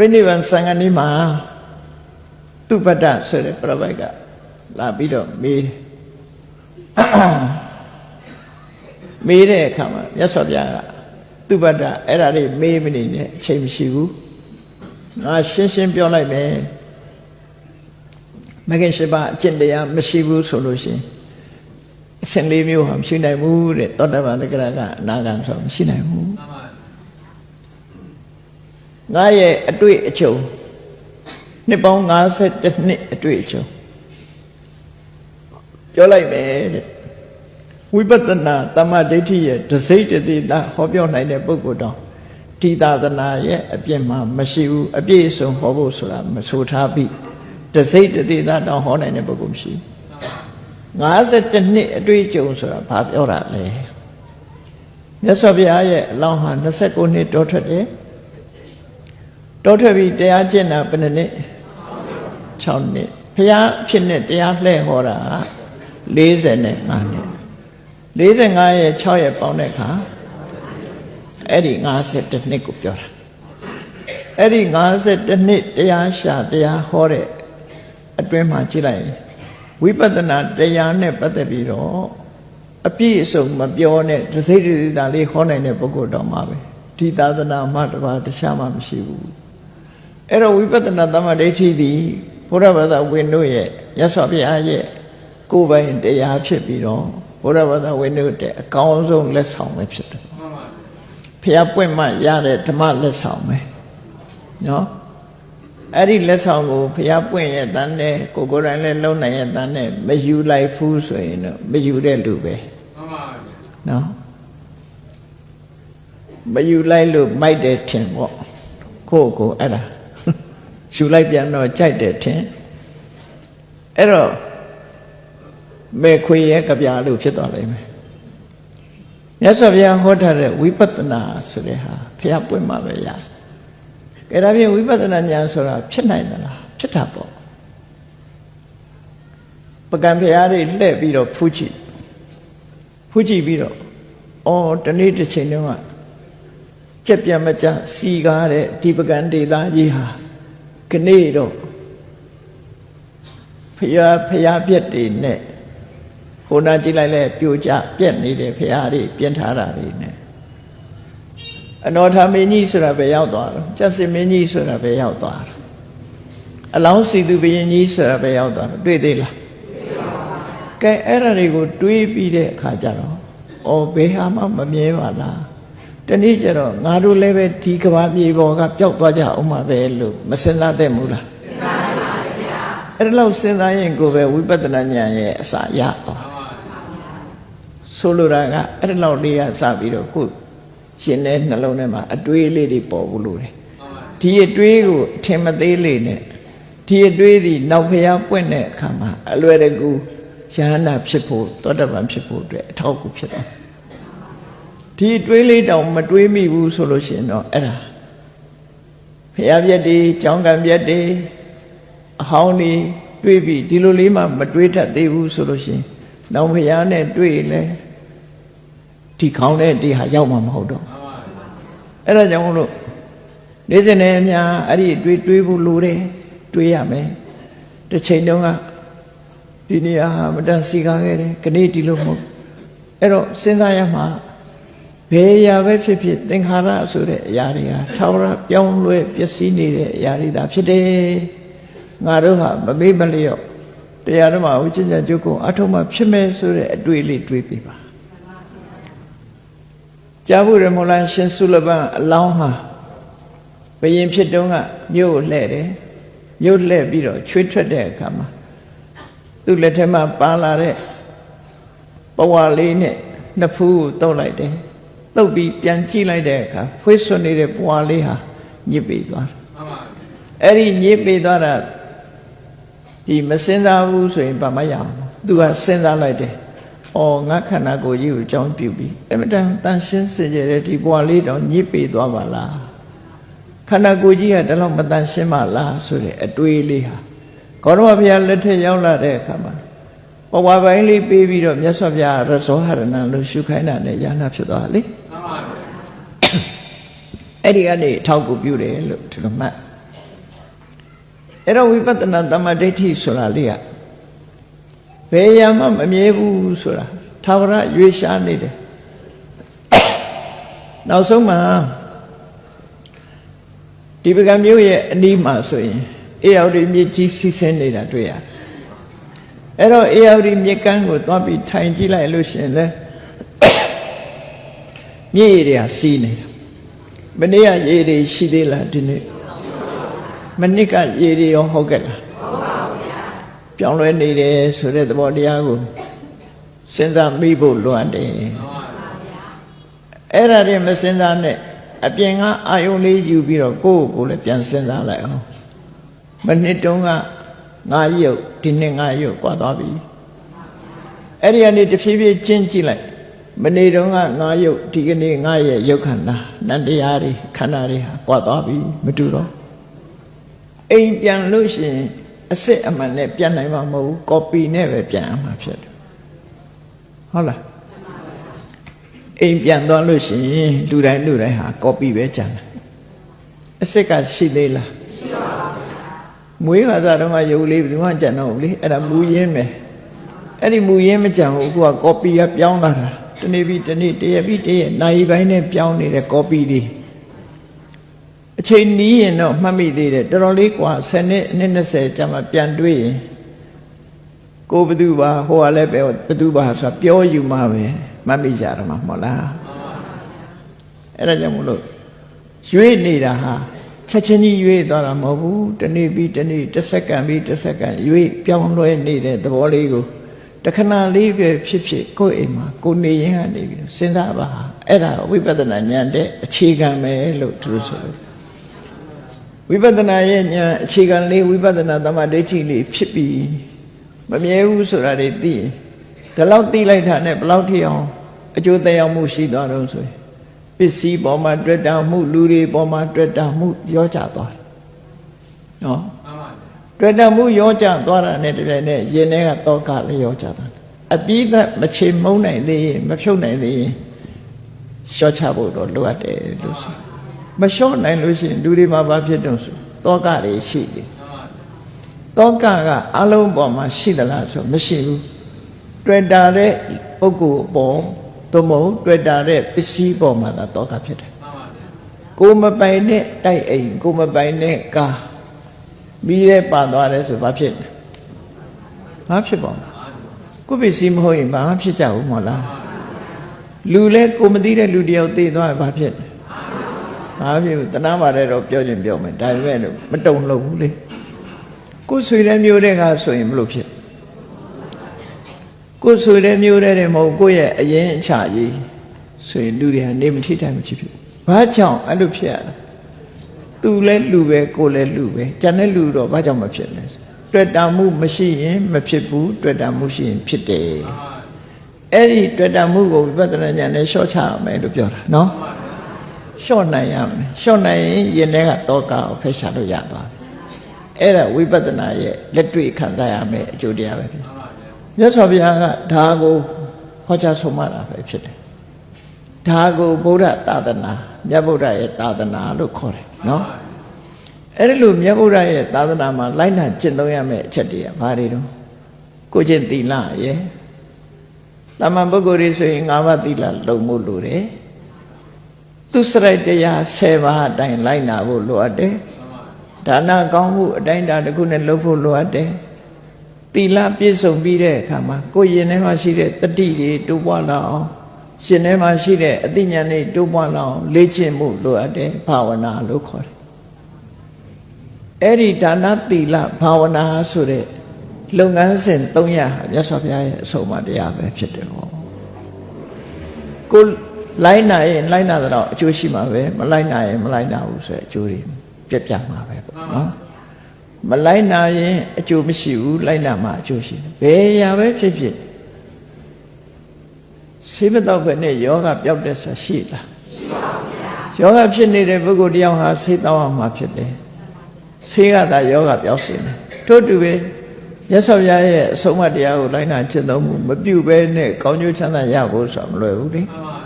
ပြိဋိဘံသံဃာနေ့မှာသူပတ္တဆိုတဲ့ပြပိုက်ကလာပြီးတော့မေးတယ်မေးတဲ့အခါမှာမြတ်စွာဘုရားကသူပတ္တအဲ့ဒါလေးမေးမနေနဲ့အချိန်မရှိဘူးငါရှင်းရှင်းပြောလိုက်မယ်မဂ္ဂင်ရှိပါအကျင့်တရားမရှိဘူးဆိုလို့ရှိရင်အစဉ်လေးမျိုးဟာမရှိနိုင်ဘူးတဲ့သောတပန်တက္ကရာကအနာဂံဆိုမရှိနိုင်ဘူး ငါရဲ့အတွေ့အကြုံနှစ်ပေါင်း52နှစ်အတွေ့အကြုံပြောလိုက်မယ်တဲ့ဝိပဿနာတမ္မဒိဋ္ဌိရဲ့ဒစိတ်တတိတာဟောပြောနိုင်တဲ့ပုဂ္ဂိုလ်တော့ဒီသာသနာရဲ့အပြည့်မှာမရှိဘူးအပြည့်အစုံဟောဖို့ဆိုတာမဆိုထားပြီးဒစိတ်တတိတာတော့ဟောနိုင်တဲ့ပုဂ္ဂိုလ်မရှိဘူး52နှစ်အတွေ့အကြုံဆိုတာဘာပြောတာလဲမြတ်စွာဘုရားရဲ့အလောင်းဟာ29နှစ်တောထွက်တယ် တောထွက်ပြီးတရားကျင့်တာဘယ်နှစ်နှစ်6နှစ်ဘုရားဖြစ်နေတရားလှည့်ဟောတာ45နှစ်45ရဲ့6ရဲ့ပေါင်းတဲ့အခါအဲ့ဒီ52နှစ်ကိုပြောတာအဲ့ဒီ52နှစ်တရားရှာတရားဟောတဲ့အတွင်းမှာကြည့်လိုက်ရင်ဝိပဿနာတရားနဲ့ပတ်သက်ပြီးတော့အပြည့်အစုံမပြောနဲ့တစိမ့်တစိမ့်သာလေးခေါ်နိုင်တဲ့ပုဂ္ဂိုလ်တော်မှာပဲဒီသာသနာမှတပါးတခြားမှမရှိဘူး အဲ့တော့ဝိပဿနာသမ္မာဒိဋ္ဌိသည်ဘုရားဘာသာဝင်တို့ရဲ့ရသော်ဘုရားရဲ့ကိုယ်ပိုင်တရားဖြစ်ပြီးတော့ဘုရားဘာသာဝင်တို့တဲ့အကောင်းဆုံးလက်ဆောင်ပဲဖြစ်တယ်ဖះပွင့်မှရတဲ့ဓမ္မလက်ဆောင်ပဲနော်အဲ့ဒီလက်ဆောင်ကိုဘုရားပွင့်ရဲ့တန်းနဲ့ကိုကိုယ်တိုင်လည်းလုံနိုင်ရဲ့တန်းနဲ့မယူလိုက်ဘူးဆိုရင်တော့မယူတဲ့လူပဲမှန်ပါဗျာနော်မယူလိုက်လို့မိုက်တယ်ထင်ပေါ့ကိုယ့်ကိုအဲ့ဒါ ယူလိုက်ပြန်တော့ကြိုက်တယ်ထင်အဲ့တော့မေခွေရဲ့ကြပြလို့ဖြစ်သွားလိမ့်မယ်မြတ်စွာဘုရားဟောထားတဲ့ဝိပဿနာဆိုတဲ့ဟာဘုရားပွင့်မှာပဲရတယ်ကဲဒါဖြင့်ဝိပဿနာဉာဏ်ဆိုတာဖြစ်နိုင်သလားဖြစ်တာပေါ့ပကံဖရာတွေလှည့်ပြီးတော့ဖူးကြည့်ဖူးကြည့်ပြီးတော့အော်တနေ့တစ်ချိန်တုန်းကကြက်ပြတ်မကြစီကားတဲ့ဒီပကံဒေသကြီးဟာ ခနေ့တော့ဖရာဖရာပြက်တွေနဲ့ဟိုနာကြည့်လိုက်လဲပြိုကျပြက်နေတဲ့ဖရာတွေပြင်ထားတာတွေနဲ့အနောထာမင်းကြီးဆိုတာပဲရောက်သွားတော့ကျက်စင်မင်းကြီးဆိုတာပဲရောက်သွားတာအလောင်းစီသူဘုရင်ကြီးဆိုတာပဲရောက်သွားတော့တွေ့သေးလားကဲအဲ့ဒါတွေကိုတွေးပြီးတဲ့အခါကျတော့အော်ဘယ်ဟာမှမမြဲပါလား တနေ့ကျတော့ငါတို့လည်းပဲဒီကဘာမြေပေါ်ကပျောက်သွားကြအောင်မှာပဲလို့မစင်စားသင့်ဘူးလားစဉ်းစားပါဗျာအဲ့ဒါလို့စဉ်းစားရင်ကိုယ်ပဲဝိပဿနာဉာဏ်ရဲ့အစာရသွားဆိုလိုတာကအဲ့ဒါလောက်လေးကစပြီးတော့ခုရှင်တဲ့နှလုံးထဲမှာအတွေးလေးတွေပေါ်ဘူးလို့တယ်ဒီအတွေးကိုထင်မသေးလေနဲ့ဒီအတွေးသည်နောက်ဖျားပွင့်တဲ့အခါမှာအလွယ်တကူယဟန္တာဖြစ်ဖို့သောတပန်ဖြစ်ဖို့အတွက်အထောက်အကူဖြစ်တယ် ဒီအတွေးလေးတောင်မတွေးမိဘူးဆိုလို့ရှိရင်တော့အဲ့ဒါဖျားပြက်တွေကြောင်းကံပြက်တွေအဟောင်းတွေတွေးပြီးဒီလိုလေးမှမတွေးတတ်သေးဘူးဆိုလို့ရှိရင်နောက်ဖျားနဲ့တွေးလဲဒီခေါင်းတဲ့ဒီဟာရောက်မှာမဟုတ်တော့အဲ့ဒါကြောင့်မလို့နေ့စဉ်နဲ့အများအဲ့ဒီတွေးတွေးဖို့လိုတယ်တွေးရမယ်တစ်ချိန်တုန်းကဒီနေရာဟာမတန်စီကားခဲ့တယ်ခဏဒီလိုမဟုတ်အဲ့တော့စဉ်းစားရမှာ ဘယ်အရာပဲဖြစ်ဖြစ်သင်္ခါရဆိုတဲ့အရာတွေဟာထာဝရပြောင်းလဲပျက်စီးနေတဲ့အရာတွေသာဖြစ်တယ်ငါတို့ဟာမမေ့မလျော့တရားဓမ္မဝိကျဉ်းကျုပ်ကိုအထုံးမှဖြစ်မယ်ဆိုတဲ့အတွေ့အလေးတွေးပြပါကြားဖို့ရမို့လားရှင်ဆုလပန်အလောင်းဟာဘယင်ဖြစ်တုန်းကမြို့ကိုလှဲ့တယ်မြို့လှဲ့ပြီးတော့ချွေးထွက်တဲ့အခါမှာသူ့လက်ထက်မှာပါလာတဲ့ပဝါလေးနဲ့နှစ်ဖူးကိုတုပ်လိုက်တယ် တုပ်ပြီးပြန်ကြည့်လိုက်တဲ့အခါဖွေးဆွနေတဲ့ပဝါလေးဟာညစ်ပေသွားတယ်အဲ့ဒီညစ်ပေသွားတာဒီမစင်စားဘူးဆိုရင်ဗမာရအောင်သူကစဉ်းစားလိုက်တယ်အော်ငါခန္ဓာကိုယ်ကြီးကိုအကြောင်းပြုပြီးအမတန်တန်ရှင်းစင်ကြယ်တဲ့ဒီဘဝလေးတောင်ညစ်ပေသွားပါလားခန္ဓာကိုယ်ကြီးကတလောက်မတန်ရှင်းပါလားဆိုတဲ့အတွေးလေးဟာကောရမဘုရားလက်ထက်ရောက်လာတဲ့အခါမှာဘဝပိုင်းလေးပေးပြီးတော့မြတ်စွာဘုရားရဇောဟရဏလို့ရှုခိုင်းတာနဲ့ယာနာဖြစ်သွားလေမှန်ပါဗျာ အဲ့ဒီကနေအထောက်ကူပြုတယ်လို့ဒီလိုမှတ်အဲ့တော့ဝိပဿနာတမ္မာဒိဋ္ဌိဆိုတာလေးကဘယ်ရမှမမြဲဘူးဆိုတာသာဝရရွေးရှားနေတယ်နောက်ဆုံးမှာဒီပကံမျိုးရဲ့အနီးမှာဆိုရင်အေယော်ဒီမြစ်ကြီးစီးဆင်းနေတာတွေ့ရတယ်အဲ့တော့အေယော်ဒီမြစ်ကမ်းကိုသွားပြီးထိုင်ကြည့်လိုက်လို့ရှိရင်လေမြစ်ရည်တွေကစီးနေတာ မနေ့ကရေတွေရှိသေးလားဒီနေ့မနစ်ကရေတွေရောဟုတ်ကဲ့လားပြောင်းလဲနေတယ်ဆိုတဲ့သဘောတရားကိုစဉ်းစားမိဖို့လိုအပ်တယ်အဲ့ဒါတွေမစဉ်းစားနဲ့အပြင်ကအာယုံလေးယူပြီးတော့ကိုယ့်ကိုယ်လည်းပြန်စဉ်းစားလိုက်အောင်မနှစ်တုန်းကငါရုပ်ဒီနှစ်ငါရုပ်ကွာသွားပြီအဲ့ဒီကနေတဖြည်းဖြည်းကျင့်ကြည့်လိုက် မနေ့တုန်းကငါရုပ်ဒီကနေ့ငါရဲ့ရုပ်ခန္ဓာနန္တရားတွေခန္ဓာတွေဟာကွာသွားပြီမတူတော့အိမ်ပြန်လို့ရှိရင်အစ်စ်အမှန်နဲ့ပြန်နိုင်မှာမဟုတ်ဘူးကော်ပီနဲ့ပဲပြန်ရမှာဖြစ်တယ်ဟုတ်လားအိမ်ပြန်သွားလို့ရှိရင်လူတိုင်းလူတိုင်းဟာကော်ပီပဲကြံတယ်အစ်စ်ကရှိသေးလားရှိပါဘူးမွေးခါစားတော့ကရုပ်လေးဘယ်သူမှကြံတော့ဘူးလေအဲ့ဒါမူရင်းပဲအဲ့ဒီမူရင်းမကြံဘူးအခုကကော်ပီကပြောင်းလာတာ တနေ့ပြီးတနေ့တရက်ပြီးတရက်နိုင်ပိုင်းနဲ့ပြောင်းနေတဲ့ကော်ပီတွေအချိန်နီးရင်တော့မှတ်မိသေးတယ်တော်တော်လေးกว่า10နှစ်အနှစ်20ကြာမှပြန်တွေးရင်ကိုဘသူပါဟိုကလည်းပဲဘသူပါဆိုတာပြောယူမှပဲမှတ်မိကြတော့မှာမဟုတ်လားအဲ့ဒါကြောင့်မလို့ရွေးနေတာဟာချက်ချင်းကြီးရွေးသွားတာမဟုတ်ဘူးတနေ့ပြီးတနေ့တစ်စက္ကန့်ပြီးတစ်စက္ကန့်ရွေးပြောင်းလဲနေတဲ့သဘောလေးကို တခဏလေးပဲဖြစ်ဖြစ်ကိုယ့်အိမ်မှာကိုနေရင်ကနေပြီးစဉ်းစားပါအဲ့ဒါဝိပဿနာဉာဏ်တဲ့အခြေခံပဲလို့သူတို့ဆိုလို့ဝိပဿနာရဲ့ဉာဏ်အခြေခံလေးဝိပဿနာသမဒိဋ္ဌိလေးဖြစ်ပြီးမမြဲဘူးဆိုတာတွေသိရင်ဒီလောက်သိလိုက်တာနဲ့ဘယ်လောက်ထိအောင်အကျိုးသက်ရောက်မှုရှိသွားတော့ဆိုရင်ပစ္စည်းပေါ်မှာတွေ့တာမှုလူတွေပေါ်မှာတွေ့တာမှုရောကြသွားတယ်နော် တွေ့တာမှုရောကြသွားတာနဲ့တပြိုင်နက်ရင်ထဲကတောကလည်းရောကြသွားတယ်အပြီးသက်မချေမုန်းနိုင်သေးရင်မဖြုတ်နိုင်သေးရင်ရှော့ချဖို့တော့လိုအပ်တယ်လို့ဆိုမလျှော့နိုင်လို့ရှိရင်လူတွေမှာဘာဖြစ်တုံးဆိုတောကတွေရှိတယ်တောကကအလုံးပေါ်မှာရှိသလားဆိုမရှိဘူးတွေ့တာတဲ့ပုဂ္ဂိုလ်ပေါ်သို့မဟုတ်တွေ့တာတဲ့ပစ္စည်းပေါ်မှာသာတောကဖြစ်တယ်ကိုမပိုင်နဲ့တိုက်အိမ်ကိုမပိုင်နဲ့ကား ပြီးတဲ့ပါသွားတယ်ဆိုဘာဖြစ်လဲဘာဖြစ်ပါ့မလဲကိုပစ္စည်းမဟုတ်ရင်ဘာမှဖြစ်ကြဘူးမဟုတ်လားလူလဲကိုမသိတဲ့လူတယောက်သိသွားရင်ဘာဖြစ်လဲဘာဖြစ်ဘူးတနာပါတယ်တော့ပြောချင်းပြောမယ်ဒါပေမဲ့မတုံလို့ဘူးလေကိုဆွေတဲ့မျိုးတဲ့ကဆိုရင်မလို့ဖြစ်ကိုဆွေတဲ့မျိုးတဲ့မဟုတ်ကိုယ့်ရဲ့အရင်အချကြီးဆိုရင်လူတွေဟာနေမထိတိုင်းမဖြစ်ဖြစ်ဘာကြောင့်အဲ့လိုဖြစ်ရလဲ သူလဲလူပဲကိုလဲလူပဲကျန်တဲ့လူတော့ဘာကြောင့်မဖြစ်လဲတွေ့တာမှုမရှိရင်မဖြစ်ဘူးတွေ့တာမှုရှိရင်ဖြစ်တယ်အဲ့ဒီတွေ့တာမှုကိုဝိပဿနာဉာဏ်နဲ့ရှော့ချရမယ်လို့ပြောတာနော်ရှော့နိုင်ရမယ်ရှော့နိုင်ရင်ယင်ထဲကတောကကိုဖယ်ရှားလို့ရသွားပြီအဲ့ဒါဝိပဿနာရဲ့လက်တွေ့ခံစားရမယ်အကျိုးတရားပဲဖြစ်မြတ်စွာဘုရားကဒါကိုဟောကြားဆုံးမတာပဲဖြစ်တယ်ဒါကိုဗုဒ္ဓသာသနာမြတ်ဗုဒ္ဓရဲ့သာသနာလို့ခေါ်တယ် နော်အဲ့ဒီလိုမြတ်ဗုဒ္ဓရဲ့သာသနာမှာလိုက်နာကျင့်သုံးရမယ့်အချက်တွေကဘာတွေတော့ကိုကျင့်သီလရဲ့တမန်ပုဂ္ဂိုလ်တွေဆိုရင်၅ပါးသီလလုံမှုလိုတယ်သူစရိုက်တရား10ပါးအတိုင်းလိုက်နာဖို့လိုအပ်တယ်ဒါနကောင်းမှုအတိုင်းတာတစ်ခုနဲ့လုပ်ဖို့လိုအပ်တယ်သီလပြည့်စုံပြီးတဲ့အခါမှာကိုယ်ရင်ထဲမှာရှိတဲ့တတိတွေတိုးပွားလာအောင် ရှင်ထဲမှာရှိတဲ့အသိဉာဏ်တွေတိုးပွားလာအောင်လေ့ကျင့်မှုလိုအပ်တယ်ဘာဝနာလို့ခေါ်တယ်အဲ့ဒီဒါနသီလဘာဝနာဆိုတဲ့လုပ်ငန်းစဉ်300ဟာမြတ်စွာဘုရားရဲ့အဆုံးအမတရားပဲဖြစ်တယ်ဟောကိုလိုက်နာရင်လိုက်နာတော့အကျိုးရှိမှာပဲမလိုက်နာရင်မလိုက်နာဘူးဆိုတဲ့အကျိုးတွေပြက်ပြမှာပဲပေါ့နော်မလိုက်နာရင်အကျိုးမရှိဘူးလိုက်နာမှအကျိုးရှိတယ်ဘယ်ရာပဲဖြစ်ဖြစ် ဆေးမတော့ပဲနဲ့ယောဂပျောက်တဲ့ဆိုရှိလားရှိပါဘူးယောဂဖြစ်နေတဲ့ပုဂ္ဂိုလ်တယောက်ဟာဆေးတောင်းအောင်မှာဖြစ်တယ်ဆေးကသာယောဂပျောက်စေတယ်ထို့တူပဲရသော်ဘုရားရဲ့အဆုံးအမတရားကိုလိုက်နာကျင့်သုံးမှုမပြုဘဲနဲ့ကောင်းကျိုးချမ်းသာရဖို့ဆိုတာမလွယ်ဘူးလေမှန်ပါ